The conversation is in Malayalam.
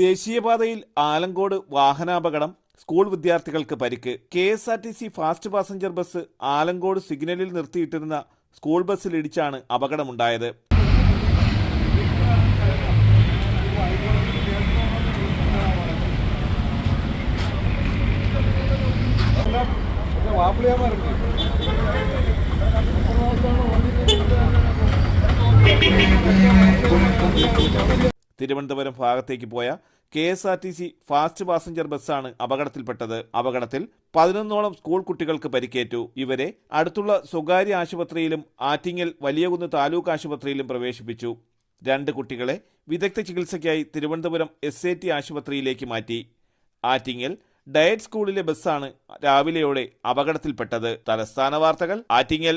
ദേശീയപാതയിൽ ആലങ്കോട് വാഹനാപകടം സ്കൂൾ വിദ്യാർത്ഥികൾക്ക് പരിക്ക്. K S R T C fast passenger bus Alamcode സിഗ്നലിൽ നിർത്തിയിട്ടിരുന്ന സ്കൂൾ ബസ്സിൽ ഇടിച്ചാണ് അപകടമുണ്ടായത്. തിരുവനന്തപുരം ഭാഗത്തേക്ക് പോയ K S R T C fast passenger ബസ്സാണ് അപകടത്തിൽപ്പെട്ടത്. അപകടത്തിൽ പതിനൊന്നോളം സ്കൂൾ കുട്ടികൾക്ക് പരിക്കേറ്റു. ഇവരെ അടുത്തുള്ള സ്വകാര്യ ആശുപത്രിയിലും ആറ്റിങ്ങൽ വലിയകുന്ന് താലൂക്ക് ആശുപത്രിയിലും പ്രവേശിപ്പിച്ചു. രണ്ട് കുട്ടികളെ വിദഗ്ധ ചികിത്സയ്ക്കായി തിരുവനന്തപുരം എസ് എ ടി ആശുപത്രിയിലേക്ക് മാറ്റി. ആറ്റിങ്ങൽ ഡയറ്റ് സ്കൂളിലെ ബസ്സാണ് രാവിലെയോടെ അപകടത്തിൽപ്പെട്ടത്. തലസ്ഥാന വാർത്തകൾ ആറ്റിങ്ങൽ.